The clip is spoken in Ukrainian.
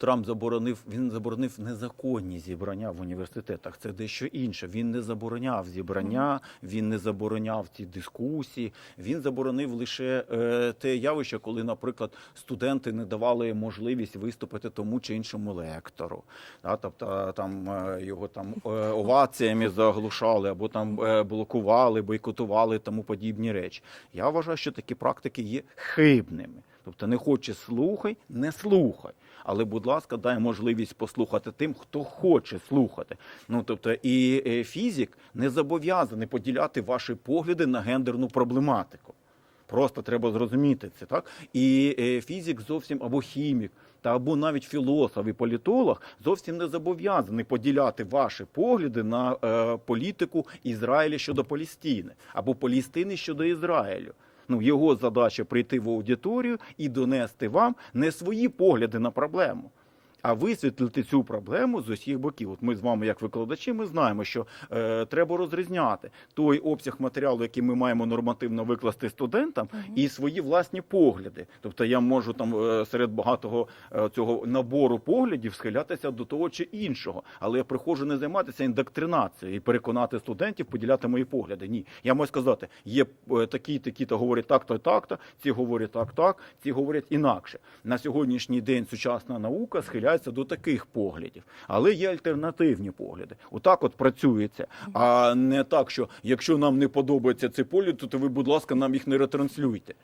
Трамп заборонив, він заборонив незаконні зібрання в університетах. Це дещо інше. Він не забороняв зібрання, він не забороняв ці дискусії. Він заборонив лише е, те явище, коли, наприклад, студенти не давали можливість виступити тому чи іншому лектору. Да, тобто там е, його там е, оваціями заглушали або там е, блокували, бойкотували тому подібні речі. Я вважаю, що такі практики є хибними. Тобто не хоче слухай, не слухай. Але, будь ласка, дай можливість послухати тим, хто хоче слухати. Ну тобто, і е, фізик не зобов'язаний поділяти ваші погляди на гендерну проблематику. Просто треба зрозуміти це, так? І е, фізик зовсім або хімік, та або навіть філософ і політолог зовсім не зобов'язаний поділяти ваші погляди на е, політику Ізраїля щодо Палестини або Палестини щодо Ізраїлю. Ну, його задача прийти в аудиторію і донести вам не свої погляди на проблему. А висвітлити цю проблему з усіх боків. От ми з вами, як викладачі, ми знаємо, що е, треба розрізняти той обсяг матеріалу, який ми маємо нормативно викласти студентам, і свої власні погляди. Тобто я можу там е, серед багатого е, цього набору поглядів схилятися до того чи іншого. Але я приходжу не займатися індоктринацією і переконати студентів поділяти мої погляди. Ні, я можу сказати, є е, такі, такі, то говорять так-то, так-то, ці говорять так, так, ці говорять інакше. На сьогоднішній день сучасна наука схиляється до таких поглядів, але є альтернативні погляди. Отак от працюється, а не так, що якщо нам не подобається цей погляд, то ви, будь ласка, нам їх не ретранслюйте.